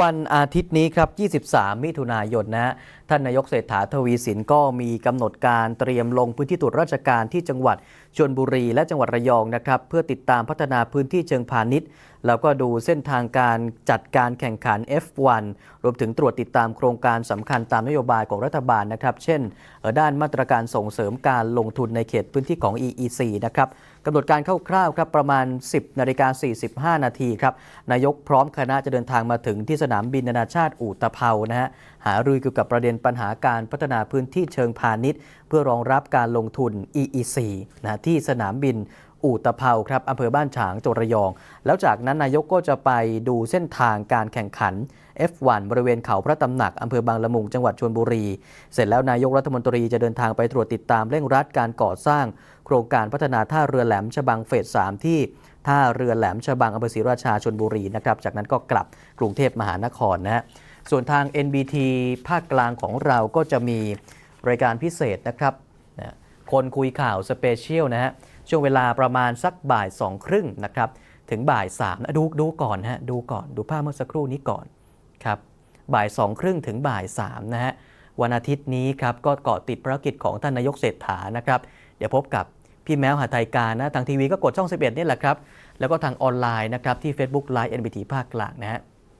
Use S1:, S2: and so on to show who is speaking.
S1: วันอาทิตย์นี้ครับ 23 มิถุนายนนะฮะ ท่านนายกเศรษฐาทวีสินก็มีกำหนดการเตรียมลงพื้นที่ตรวจราชการที่จังหวัดชลบุรีและจังหวัดระยองนะครับ เพื่อติดตามพัฒนาพื้นที่เชิงพาณิชย์แล้วก็ดูเส้นทางการจัดการแข่งขัน F1 รวมถึงตรวจติดตามโครงการสำคัญตามนโยบายของรัฐบาลนะครับ เช่น ด้านมาตรการส่งเสริมการลงทุนในเขตพื้นที่ของ EEC นะครับกำหนดการคร่าวๆครับประมาณ 10นาฬิกา45 นาทีครับนายกพร้อมคณะจะเดินทางมาถึงที่สนามบินนานาชาติอู่ตะเภานะฮะหารือเกี่ยวกับประเด็นปัญหาการพัฒนาพื้นที่เชิงพาณิชย์ เพื่อรองรับการลงทุน EEC นะที่สนามบิน อู่ตะเภาครับอำเภอบ้านฉางจังหวัดระยอง แล้วจากนั้นนายกก็จะไปดูเส้นทางการแข่งขัน F1 บริเวณเขาพระตำหนักอำเภอบางละมุงจังหวัดชลบุรี เสร็จแล้วนายกรัฐมนตรีจะเดินทางไปตรวจติดตามเร่งรัดการก่อสร้าง โครงการพัฒนาท่าเรือแหลมฉบังเฟส 3 ที่ท่าเรือแหลมฉบังอำเภอศรีราชาชลบุรีนะครับจากนั้นก็กลับกรุงเทพมหานครนะฮะส่วนทาง NBT ภาคกลางของเราก็จะมีรายการพิเศษนะครับ คนคุยข่าวสเปเชียลนะฮะช่วงเวลาประมาณสักบ่ายสองครึ่งนะครับถึงบ่ายสามนะดูดูก่อนฮะดูก่อนดูภาพเมื่อสักครู่นี้ก่อนครับบ่ายสองครึ่งถึงบ่ายสามนะฮะวันอาทิตย์นี้ครับก็เกาะติดภารกิจของท่านนายกเศรษฐานะครับเดี๋ยวพบกับพี่แมวหาไทยการนะทางทีวีก็กดช่อง 11 นี่แหละครับ แล้วก็ทางออนไลน์นะครับที่ Facebook Live NBT ภาคกลางนะฮะ